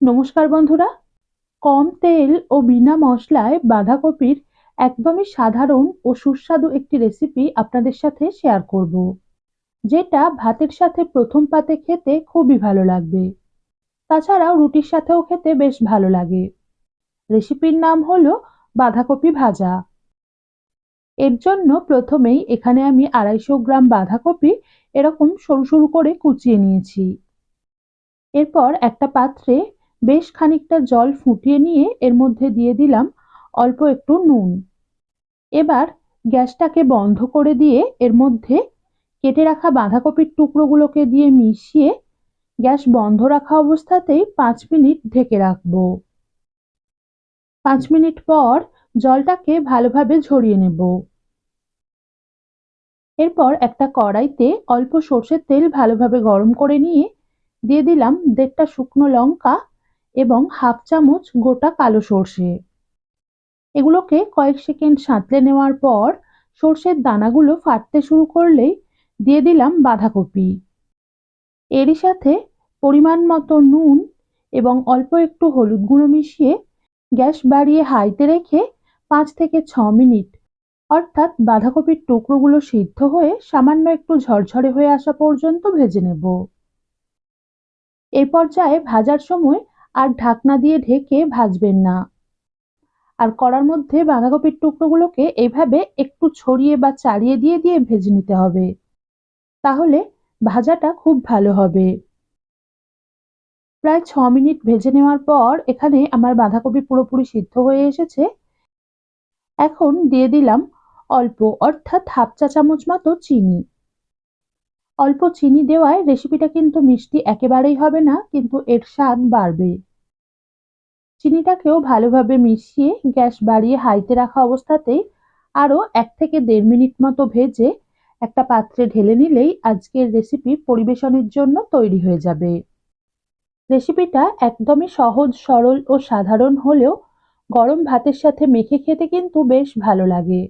নমস্কার বন্ধুরা। কম তেল ও বিনা মশলায় বাঁধাকপির একদমই সাধারণ ও সুস্বাদু একটি রেসিপি আপনাদের সাথে শেয়ার করব, যেটা ভাতের সাথে প্রথম পাতে খেতে খুবই ভালো লাগবে। তাছাড়াও রুটির সাথেও খেতে বেশ ভালো লাগে। রেসিপির নাম হলো বাঁধাকপি ভাজা। এর জন্য প্রথমেই এখানে আমি আড়াইশো গ্রাম বাঁধাকপি এরকম সরু সরু করে কুচিয়ে নিয়েছি। এরপর একটা পাত্রে বেশ খানিকটা জল ফুটিয়ে নিয়ে এর মধ্যে দিয়ে দিলাম অল্প একটু নুন। এবার গ্যাসটাকে বন্ধ করে দিয়ে এর মধ্যে কেটে রাখা বাঁধাকপির টুকরোগুলোকে দিয়ে মিশিয়ে গ্যাস বন্ধ রাখা অবস্থাতেই পাঁচ মিনিট ঢেকে রাখব। পাঁচ মিনিট পর জলটাকে ভালোভাবে ঝরিয়ে নেব। এরপর একটা কড়াইতে অল্প সর্ষের তেল ভালোভাবে গরম করে নিয়ে দিয়ে দিলাম দেড়টা শুকনো লঙ্কা এবং হাফ চামচ গোটা কালো সর্ষে। এগুলোকে কয়েক সেকেন্ড সাঁতলে নেওয়ার পর সর্ষের দানাগুলো ফাটতে শুরু করলেই দিয়ে দিলাম বাঁধাকপি। এরই সাথে পরিমাণ মতো নুন এবং অল্প একটু হলুদ গুঁড়ো মিশিয়ে গ্যাস বাড়িয়ে হাইতে রেখে পাঁচ থেকে ছ মিনিট, অর্থাৎ বাঁধাকপির টুকরোগুলো সিদ্ধ হয়ে সামান্য একটু ঝরঝরে হয়ে আসা পর্যন্ত ভেজে নেব। এই পর্যায়ে ভাজার সময় আর ঢাকনা দিয়ে ঢেকে ভাজবেন না। আর কড়ার মধ্যে বাঁধাকপির টুকরোগুলোকে এইভাবে একটু ছড়িয়ে বা চাড়িয়ে দিয়ে দিয়ে ভেজে নিতে হবে। তাহলে ভাজাটা খুব ভালো হবে। প্রায় ছ মিনিট ভেজে নেওয়ার পর এখানে আমার বাঁধাকপি পুরোপুরি সিদ্ধ হয়ে এসেছে। এখন দিয়ে দিলাম অল্প, অর্থাৎ হাফ চা চামচ মতো চিনি। অল্প চিনি দেওয়ায় রেসিপিটা কিন্তু মিষ্টি একেবারেই হবে না, কিন্তু এর স্বাদ বাড়বে। চিনিটাকেও ভালোভাবে মিশিয়ে গ্যাস বাড়িয়ে হাইতে রাখা অবস্থাতেই আরও এক থেকে দেড় মিনিট মতো ভেজে একটা পাত্রে ঢেলে নিলেই আজকের রেসিপি পরিবেশনের জন্য তৈরি হয়ে যাবে। রেসিপিটা একদমই সহজ, সরল ও সাধারণ হলেও গরম ভাতের সাথে মেখে খেতে কিন্তু বেশ ভালো লাগে।